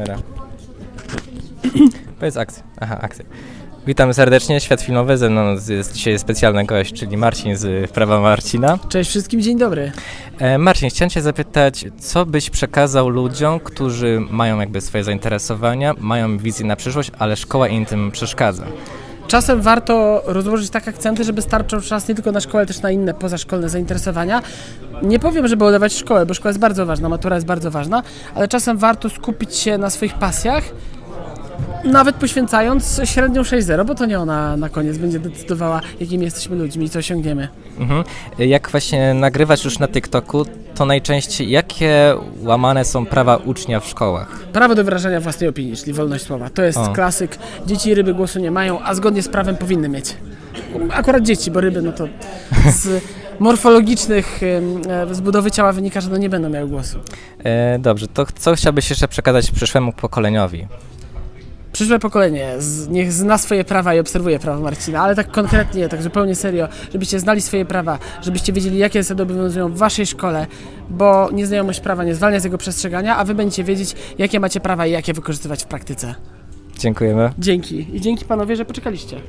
Dobra. Powiedz akcję. Aha, akcja. Witamy serdecznie, Świat Filmowy. Ze mną jest dzisiaj specjalny gość, czyli Marcin z Prawa Marcina. Cześć wszystkim, dzień dobry. E, Marcin, chciałem Cię zapytać, co byś przekazał ludziom, którzy mają jakby swoje zainteresowania, mają wizję na przyszłość, ale szkoła im tym przeszkadza? Czasem warto rozłożyć tak akcenty, żeby starczał czas nie tylko na szkołę, ale też na inne pozaszkolne zainteresowania. Nie powiem, żeby udawać szkołę, bo szkoła jest bardzo ważna, matura jest bardzo ważna, ale czasem warto skupić się na swoich pasjach, nawet poświęcając średnią 6-0, bo to nie ona na koniec będzie decydowała, jakimi jesteśmy ludźmi i co osiągniemy. Mhm. Jak właśnie nagrywać już na TikToku, to najczęściej jakie łamane są prawa ucznia w szkołach? Prawo do wyrażania własnej opinii, czyli wolność słowa. To jest O. klasyk. Dzieci i ryby głosu nie mają, a zgodnie z prawem powinny mieć. Akurat dzieci, bo ryby, no to z morfologicznych em, e, z budowy ciała wynika, że no nie będą miały głosu. E, dobrze, to co chciałbyś jeszcze przekazać przyszłemu pokoleniowi? Przyszłe pokolenie z, niech zna swoje prawa i obserwuje prawa Marcina, ale tak konkretnie, tak zupełnie serio, żebyście znali swoje prawa, żebyście wiedzieli, jakie zasady obowiązują w waszej szkole, bo nieznajomość prawa nie zwalnia z jego przestrzegania, a wy będziecie wiedzieć, jakie macie prawa i jak je wykorzystywać w praktyce. Dziękujemy. Dzięki. I dzięki panowie, że poczekaliście.